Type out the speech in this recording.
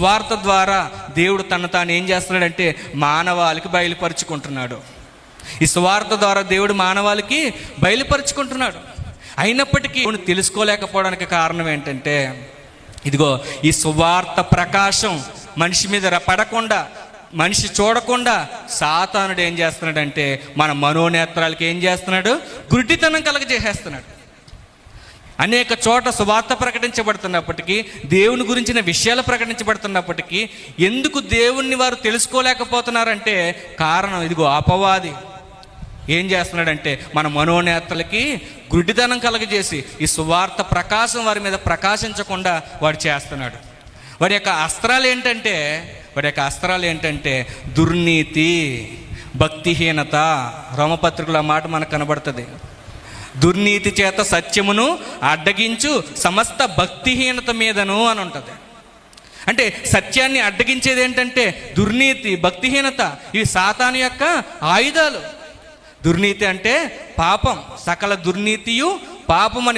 వార్త ద్వారా దేవుడు తను తాను ఏం చేస్తున్నాడంటే మానవాళికి బయలుపరుచుకుంటున్నాడు. ఈ స్వార్థ ద్వారా దేవుడు మానవాళికి బయలుపరుచుకుంటున్నాడు. అయినప్పటికీ నువ్వు తెలుసుకోలేకపోవడానికి కారణం ఏంటంటే ఇదిగో ఈ సువార్త ప్రకాశం మనిషి మీద పడకుండా మనిషి చూడకుండా సాతానుడు ఏం చేస్తున్నాడంటే మన మనోనేత్రాలకి ఏం చేస్తున్నాడు? గుడ్డితనం కలగజేసేస్తున్నాడు. అనేక చోట సువార్త ప్రకటించబడుతున్నప్పటికీ దేవుని గురించిన విషయాలు ప్రకటించబడుతున్నప్పటికీ ఎందుకు దేవుణ్ణి వారు తెలుసుకోలేకపోతున్నారంటే కారణం ఇదిగో అపవాది. ఏం చేస్తున్నాడంటే మన మనోనేతలకి గుడ్డితనం కలగజేసి ఈ సువార్త ప్రకాశం వారి మీద ప్రకాశించకుండా వాడు చేస్తున్నాడు. వాడి యొక్క అస్త్రాలు ఏంటంటే వాడి యొక్క అస్త్రాలు ఏంటంటే దుర్నీతి భక్తిహీనత రోమపత్రికల మాట మనకు కనబడుతుంది. దుర్నీతి చేత సత్యమును అడ్డగించు సమస్త భక్తిహీనత మీదను అని ఉంటుంది. అంటే సత్యాన్ని అడ్డగించేది ఏంటంటే దుర్నీతి భక్తిహీనత ఇవి సాతాను యొక్క ఆయుధాలు. దుర్నీతి అంటే పాపం సకల దుర్నీతియు పాపం అని